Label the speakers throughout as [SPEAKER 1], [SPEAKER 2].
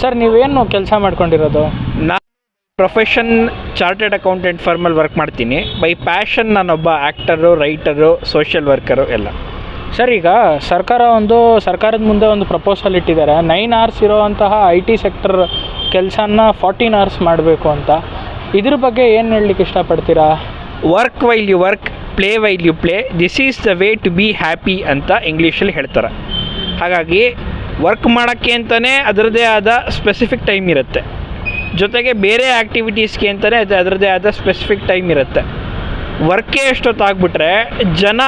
[SPEAKER 1] Sir ನೀವೇನು ಕೆಲಸ ಮಾಡ್ಕೊಂಡಿರೋದು?
[SPEAKER 2] ನಾನು ಪ್ರೊಫೆಷನ್ ಚಾರ್ಟೆಡ್ ಅಕೌಂಟೆಂಟ್ ಫರ್ಮಲ್ಲಿ ವರ್ಕ್ ಮಾಡ್ತೀನಿ. ಬೈ ಪ್ಯಾಷನ್ ನಾನೊಬ್ಬ ಆ್ಯಕ್ಟರು ರೈಟರು ಸೋಷಿಯಲ್ ವರ್ಕರು ಎಲ್ಲ.
[SPEAKER 1] ಸರ್ ಈಗ ಸರ್ಕಾರ ಒಂದು ಸರ್ಕಾರದ ಮುಂದೆ ಒಂದು ಪ್ರಪೋಸಲ್ ಇಟ್ಟಿದ್ದಾರೆ. ನೈನ್ ಅವರ್ಸ್ ಇರೋವಂತಹ ಐ ಟಿ ಸೆಕ್ಟರ್ ಕೆಲಸನ ಫಾರ್ಟೀನ್ ಅವರ್ಸ್ ಮಾಡಬೇಕು ಅಂತ. ಇದ್ರ ಬಗ್ಗೆ ಏನು ಹೇಳಲಿಕ್ಕೆ ಇಷ್ಟಪಡ್ತೀರಾ?
[SPEAKER 2] Work while you work play while you play this is the way to be happy ಅಂತ ಇಂಗ್ಲೀಷಲ್ಲಿ ಹೇಳ್ತಾರೆ. ಹಾಗಾಗಿ ವರ್ಕ್ ಮಾಡೋಕ್ಕೆ ಅಂತಲೇ ಅದರದ್ದೇ ಆದ ಸ್ಪೆಸಿಫಿಕ್ ಟೈಮ್ ಇರುತ್ತೆ. ಜೊತೆಗೆ ಬೇರೆ ಆ್ಯಕ್ಟಿವಿಟೀಸ್ಗೆ ಅಂತಲೇ ಅದು ಅದರದ್ದೇ ಆದ ಸ್ಪೆಸಿಫಿಕ್ ಟೈಮ್ ಇರುತ್ತೆ. ವರ್ಕೇ ಎಷ್ಟೊತ್ತಾಗ್ಬಿಟ್ರೆ ಜನ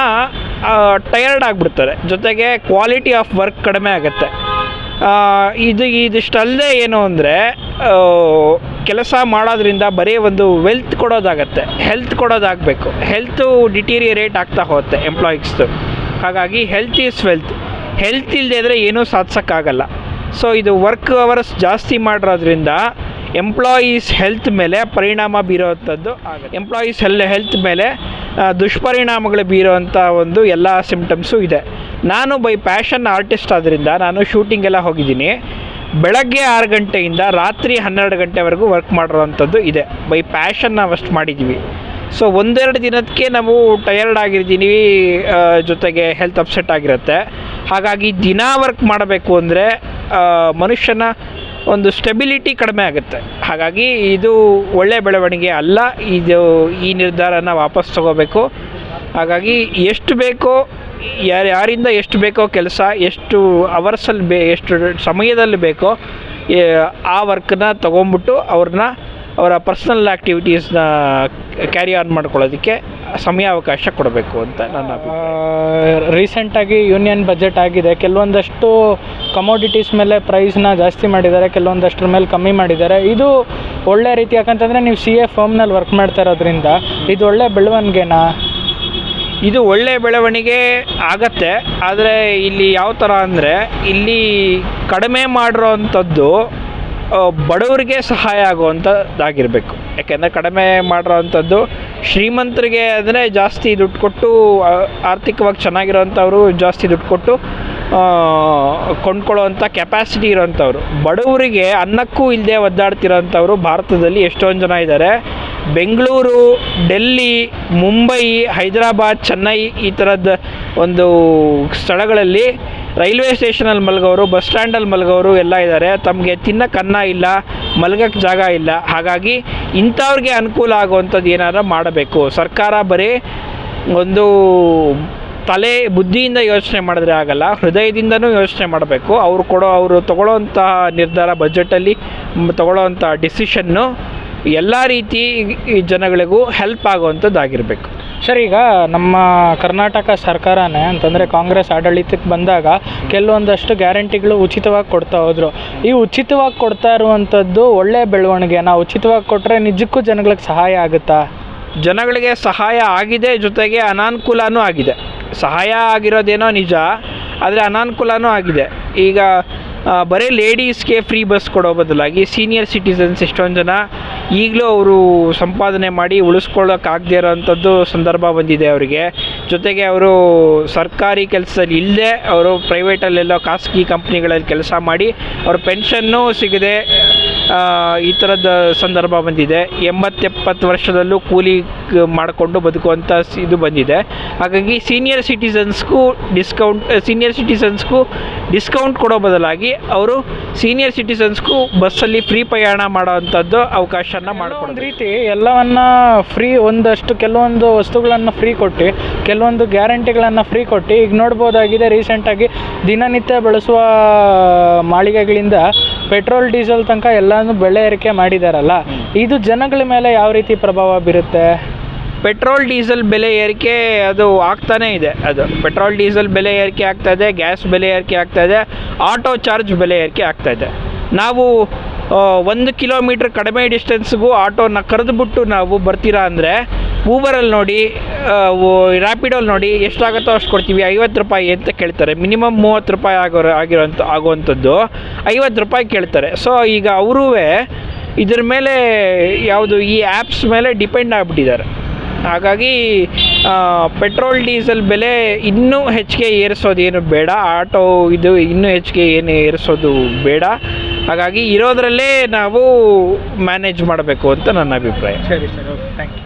[SPEAKER 2] ಟಯರ್ಡ್ ಆಗಿಬಿಡ್ತಾರೆ. ಜೊತೆಗೆ ಕ್ವಾಲಿಟಿ ಆಫ್ ವರ್ಕ್ ಕಡಿಮೆ ಆಗುತ್ತೆ. ಇದು ಇದಿಷ್ಟಲ್ಲದೆ ಏನು ಅಂದರೆ ಕೆಲಸ ಮಾಡೋದ್ರಿಂದ ಬರೀ ಒಂದು ವೆಲ್ತ್ ಕೊಡೋದಾಗತ್ತೆ. ಹೆಲ್ತ್ ಕೊಡೋದಾಗಬೇಕು. ಹೆಲ್ತು ಡಿಟೀರಿಯರೇಟ್ ಆಗ್ತಾ ಹೋಗುತ್ತೆ ಎಂಪ್ಲಾಯೀಸ್ದು ಹಾಗಾಗಿ ಹೆಲ್ತ್ ಈಸ್ ವೆಲ್ತ್ ಹೆಲ್ತ್ ಇಲ್ಲದೆ ಇದ್ದರೆ ಏನೂ ಸಾಧಿಸೋಕ್ಕಾಗಲ್ಲ. ಸೊ ಇದು ವರ್ಕ್ ಅವರ್ಸ್ ಜಾಸ್ತಿ ಮಾಡಿರೋದ್ರಿಂದ ಎಂಪ್ಲಾಯೀಸ್ ಹೆಲ್ತ್ ಮೇಲೆ ಪರಿಣಾಮ ಬೀರೋವಂಥದ್ದು ಎಂಪ್ಲಾಯೀಸ್ ಹೆಲ್ ಹೆಲ್ತ್ ಮೇಲೆ ದುಷ್ಪರಿಣಾಮಗಳು ಬೀರೋವಂಥ ಒಂದು ಎಲ್ಲ ಸಿಮ್ಟಮ್ಸು ಇದೆ. ನಾನು ಬೈ ಪ್ಯಾಷನ್ ಆರ್ಟಿಸ್ಟ್ ಆದ್ದರಿಂದ ನಾನು ಶೂಟಿಂಗೆಲ್ಲ ಹೋಗಿದ್ದೀನಿ. ಬೆಳಗ್ಗೆ ಆರು ಗಂಟೆಯಿಂದ ರಾತ್ರಿ ಹನ್ನೆರಡು ಗಂಟೆವರೆಗೂ ವರ್ಕ್ ಮಾಡಿರೋವಂಥದ್ದು ಇದೆ. ಬೈ ಪ್ಯಾಷನ್ ನಾವು ಅಷ್ಟು ಮಾಡಿದ್ದೀವಿ ಸೊ ಒಂದೆರಡು ದಿನಕ್ಕೆ ನಾವು ಟಯರ್ಡ್ ಆಗಿರ್ತೀನಿ ಜೊತೆಗೆ ಹೆಲ್ತ್ ಅಪ್ಸೆಟ್ ಆಗಿರುತ್ತೆ. ಹಾಗಾಗಿ ದಿನ ವರ್ಕ್ ಮಾಡಬೇಕು ಅಂದರೆ ಮನುಷ್ಯನ ಒಂದು ಸ್ಟೆಬಿಲಿಟಿ ಕಡಿಮೆ ಆಗುತ್ತೆ. ಹಾಗಾಗಿ ಇದು ಒಳ್ಳೆಯ ಬೆಳವಣಿಗೆ ಅಲ್ಲ, ಇದು ಈ ನಿರ್ಧಾರನ ವಾಪಸ್ ತಗೋಬೇಕು. ಹಾಗಾಗಿ ಎಷ್ಟು ಬೇಕೋ, ಯಾರು, ಯಾರಿಂದ ಎಷ್ಟು ಬೇಕೋ ಕೆಲಸ, ಎಷ್ಟು ಅವರ್ಸಲ್ಲಿ ಬೇ, ಎಷ್ಟು ಸಮಯದಲ್ಲಿ ಬೇಕೋ ಆ ವರ್ಕನ್ನ ತೊಗೊಂಬಿಟ್ಟು ಅವ್ರನ್ನ, ಅವರ ಪರ್ಸ್ನಲ್ ಆ್ಯಕ್ಟಿವಿಟೀಸ್ನ ಕ್ಯಾರಿ ಆನ್ ಮಾಡ್ಕೊಳ್ಳೋದಕ್ಕೆ ಸಮಯಾವಕಾಶ ಕೊಡಬೇಕು ಅಂತ ನನ್ನ
[SPEAKER 1] ರೀಸೆಂಟಾಗಿ ಯೂನಿಯನ್ ಬಜೆಟ್ ಆಗಿದೆ. ಕೆಲವೊಂದಷ್ಟು ಕಮೋಡಿಟೀಸ್ ಮೇಲೆ ಪ್ರೈಸ್ನ ಜಾಸ್ತಿ ಮಾಡಿದ್ದಾರೆ ಕೆಲವೊಂದಷ್ಟ್ರ ಮೇಲೆ ಕಮ್ಮಿ ಮಾಡಿದ್ದಾರೆ. ಇದು ಒಳ್ಳೆ ರೀತಿ ಯಾಕಂತಂದರೆ ನೀವು ಸಿ ಎ ಫರ್ಮ್ನಲ್ಲಿ ವರ್ಕ್ ಮಾಡ್ತಾ ಇರೋದ್ರಿಂದ ಇದು ಒಳ್ಳೆ ಬೆಳವಣಿಗೆನಾ?
[SPEAKER 2] ಇದು ಒಳ್ಳೆ ಬೆಳವಣಿಗೆ ಆಗತ್ತೆ ಆದರೆ ಇಲ್ಲಿ ಯಾವ ಥರ ಅಂದರೆ ಇಲ್ಲಿ ಕಡಿಮೆ ಮಾಡಿರೋ ಅಂಥದ್ದು ಬಡವರಿಗೆ ಸಹಾಯ ಆಗುವಂಥದ್ದಾಗಿರಬೇಕು. ಯಾಕೆಂದರೆ ಕಡಿಮೆ ಮಾಡಿರೋ ಅಂಥದ್ದು ಶ್ರೀಮಂತರಿಗೆ ಅಂದರೆ ಜಾಸ್ತಿ ದುಡ್ಡು ಕೊಟ್ಟು ಆರ್ಥಿಕವಾಗಿ ಚೆನ್ನಾಗಿರೋವಂಥವ್ರು ಜಾಸ್ತಿ ದುಡ್ಡು ಕೊಟ್ಟು ಕೊಂಡ್ಕೊಳ್ಳೋವಂಥ ಕೆಪಾಸಿಟಿ ಇರೋವಂಥವ್ರು ಬಡವರಿಗೆ ಅನ್ನಕ್ಕೂ ಇಲ್ಲದೆ ಒದ್ದಾಡ್ತಿರೋಂಥವ್ರು ಭಾರತದಲ್ಲಿ ಎಷ್ಟೊಂದು ಜನ ಇದ್ದಾರೆ ಬೆಂಗಳೂರು, ಡೆಲ್ಲಿ, ಮುಂಬೈ, ಹೈದರಾಬಾದ್, ಚೆನ್ನೈ ಈ ಥರದ ಒಂದು ಸ್ಥಳಗಳಲ್ಲಿ ರೈಲ್ವೆ ಸ್ಟೇಷನಲ್ಲಿ ಮಲಗೋರು, ಬಸ್ ಸ್ಟ್ಯಾಂಡಲ್ಲಿ ಮಲಗೋರು ಎಲ್ಲ ಇದ್ದಾರೆ. ತಮಗೆ ತಿನ್ನಕ್ಕೆ ಅನ್ನ ಇಲ್ಲ ಮಲಗಕ್ಕೆ ಜಾಗ ಇಲ್ಲ. ಹಾಗಾಗಿ ಇಂಥವ್ರಿಗೆ ಅನುಕೂಲ ಆಗುವಂಥದ್ದು ಏನಾದರೂ ಮಾಡಬೇಕು. ಸರ್ಕಾರ ಬರೀ ಒಂದು ತಲೆ ಬುದ್ಧಿಯಿಂದ ಯೋಚನೆ ಮಾಡಿದ್ರೆ ಆಗಲ್ಲ, ಹೃದಯದಿಂದನೂ ಯೋಚನೆ ಮಾಡಬೇಕು. ಅವರು ಕೊಡೋ, ಅವರು ತಗೊಳ್ಳೋವಂತಹ ನಿರ್ಧಾರ ಬಜೆಟಲ್ಲಿ ತಗೊಳ್ಳೋವಂಥ ಡಿಸಿಷನ್ನು ಎಲ್ಲ ರೀತಿ ಜನಗಳಿಗೂ ಹೆಲ್ಪ್ ಆಗುವಂಥದ್ದಾಗಿರಬೇಕು.
[SPEAKER 1] ಸರ್, ಈಗ ನಮ್ಮ ಕರ್ನಾಟಕ ಸರ್ಕಾರನೇ ಅಂತಂದರೆ ಕಾಂಗ್ರೆಸ್ ಆಡಳಿತಕ್ಕೆ ಬಂದಾಗ ಕೆಲವೊಂದಷ್ಟು ಗ್ಯಾರಂಟಿಗಳು ಉಚಿತವಾಗಿ ಕೊಡ್ತಾ ಹೋದರು. ಈ ಉಚಿತವಾಗಿ ಕೊಡ್ತಾ ಇರುವಂಥದ್ದು ಒಳ್ಳೆ ಬೆಳವಣಿಗೆನ ಉಚಿತವಾಗಿ ಕೊಟ್ಟರೆ ನಿಜಕ್ಕೂ ಜನಗಳಿಗೆ ಸಹಾಯ ಆಗುತ್ತಾ?
[SPEAKER 2] ಜನಗಳಿಗೆ ಸಹಾಯ ಆಗಿದೆ, ಜೊತೆಗೆ ಅನಾನುಕೂಲನೂ ಆಗಿದೆ. ಸಹಾಯ ಆಗಿರೋದೇನೋ ನಿಜ, ಆದರೆ ಅನಾನುಕೂಲನೂ ಆಗಿದೆ. ಈಗ ಬರೀ ಲೇಡೀಸ್ಗೆ ಫ್ರೀ ಬಸ್ ಕೊಡೋ ಬದಲಾಗಿ ಸೀನಿಯರ್ ಸಿಟಿಸನ್ಸ್ ಎಷ್ಟೊಂದು ಜನ ಈಗಲೂ ಅವರು ಸಂಪಾದನೆ ಮಾಡಿ ಉಳಿಸ್ಕೊಳ್ಳೋಕ್ಕಾಗದೇ ಇರೋವಂಥದ್ದು ಸಂದರ್ಭ ಬಂದಿದೆ ಅವರಿಗೆ. ಜೊತೆಗೆ ಅವರು ಸರ್ಕಾರಿ ಕೆಲಸದಲ್ಲಿ ಇಲ್ಲದೆ ಅವರು ಪ್ರೈವೇಟಲ್ಲೆಲ್ಲೋ ಖಾಸಗಿ ಕಂಪ್ನಿಗಳಲ್ಲಿ ಕೆಲಸ ಮಾಡಿ, ಅವ್ರ ಪೆನ್ಷನ್ನೂ ಸಿಗದೆ ಈ ಥರದ ಸಂದರ್ಭ ಬಂದಿದೆ. ಎಂಬತ್ತೆಪ್ಪತ್ತು ವರ್ಷದಲ್ಲೂ ಕೂಲಿ ಮಾಡಿಕೊಂಡು ಬದುಕುವಂಥ ಇದು ಬಂದಿದೆ. ಹಾಗಾಗಿ ಸೀನಿಯರ್ ಸಿಟಿಸನ್ಸ್ಗೂ ಡಿಸ್ಕೌಂಟ್ ಸೀನಿಯರ್ ಸಿಟಿಸನ್ಸ್ಗೂ ಡಿಸ್ಕೌಂಟ್ ಕೊಡೋ ಬದಲಾಗಿ ಅವರು ಸೀನಿಯರ್ ಸಿಟಿಸನ್ಸ್ಗೂ ಬಸ್ಸಲ್ಲಿ ಫ್ರೀ ಪ್ರಯಾಣ ಮಾಡೋವಂಥದ್ದು ಅವಕಾಶನ
[SPEAKER 1] ಒಂದು
[SPEAKER 2] ಮಾಡಿಕೊಡೋದು.
[SPEAKER 1] ರೀತಿ ಎಲ್ಲವನ್ನ ಫ್ರೀ ಒಂದಷ್ಟು ಕೆಲವೊಂದು ವಸ್ತುಗಳನ್ನು ಫ್ರೀ ಕೊಟ್ಟು ಕೆಲವೊಂದು ಗ್ಯಾರಂಟಿಗಳನ್ನು ಫ್ರೀ ಕೊಟ್ಟು ಈಗ ನೋಡ್ಬೋದಾಗಿದೆ ರೀಸೆಂಟಾಗಿ ದಿನನಿತ್ಯ ಬಳಸುವ ಮಾಳಿಗೆಗಳಿಂದ ಪೆಟ್ರೋಲ್ ಡೀಸೆಲ್ ತನಕ ಎಲ್ಲಾನು ಬೆಲೆ ಏರಿಕೆ ಮಾಡಿದಾರಲ್ಲ ಇದು ಜನಗಳ ಮೇಲೆ ಯಾವ ರೀತಿ ಪ್ರಭಾವ ಬೀರುತ್ತೆ?
[SPEAKER 2] ಪೆಟ್ರೋಲ್ ಡೀಸೆಲ್ ಬೆಲೆ ಏರಿಕೆ ಅದು ಆಗ್ತಾನೇ ಇದೆ. ಅದು ಪೆಟ್ರೋಲ್ ಡೀಸೆಲ್ ಬೆಲೆ ಏರಿಕೆ ಆಗ್ತಾ ಇದೆ ಗ್ಯಾಸ್ ಬೆಲೆ ಏರಿಕೆ ಆಗ್ತಾ ಇದೆ ಆಟೋ ಚಾರ್ಜ್ ಬೆಲೆ ಏರಿಕೆ ಆಗ್ತಾ ಇದೆ. ನಾವು ಒಂದು ಕಿಲೋಮೀಟ್ರ್ ಕಡಿಮೆ ಡಿಸ್ಟೆನ್ಸ್ಗೂ ಆಟೋನ ಕರೆದುಬಿಟ್ಟು ನಾವು ಬರ್ತೀರಾ ಅಂದರೆ ಊಬರಲ್ಲಿ ನೋಡಿ ರ್ಯಾಪಿಡೋಲ್ಲಿ ನೋಡಿ ಎಷ್ಟಾಗುತ್ತೋ ಅಷ್ಟು ಕೊಡ್ತೀವಿ. ಐವತ್ತು ರೂಪಾಯಿ ಅಂತ ಕೇಳ್ತಾರೆ. ಮಿನಿಮಮ್ ಮೂವತ್ತು ರೂಪಾಯಿ ಆಗೋ ಆಗಿರೋಂಥ, ಆಗುವಂಥದ್ದು. ಐವತ್ತು ರೂಪಾಯಿ ಕೇಳ್ತಾರೆ. ಸೊ ಈಗ ಅವರೂ ಇದ್ರ ಮೇಲೆ ಯಾವುದು ಈ ಆ್ಯಪ್ಸ್ ಮೇಲೆ ಡಿಪೆಂಡ್ ಆಗಿಬಿಟ್ಟಿದ್ದಾರೆ. ಹಾಗಾಗಿ ಪೆಟ್ರೋಲ್ ಡೀಸೆಲ್ ಬೆಲೆ ಇನ್ನೂ ಹೆಚ್ಚಿಗೆ ಏರಿಸೋದೇನು ಬೇಡ. ಆಟೋ ಇದು ಇನ್ನೂ ಹೆಚ್ಚಿಗೆ ಏನು ಏರಿಸೋದು ಬೇಡ. ಹಾಗಾಗಿ ಇರೋದರಲ್ಲೇ ನಾವು ಮ್ಯಾನೇಜ್ ಮಾಡಬೇಕು ಅಂತ ನನ್ನ ಅಭಿಪ್ರಾಯ.
[SPEAKER 1] ಸರಿ ಸರ್, ಓಕೆ ಥ್ಯಾಂಕ್ ಯು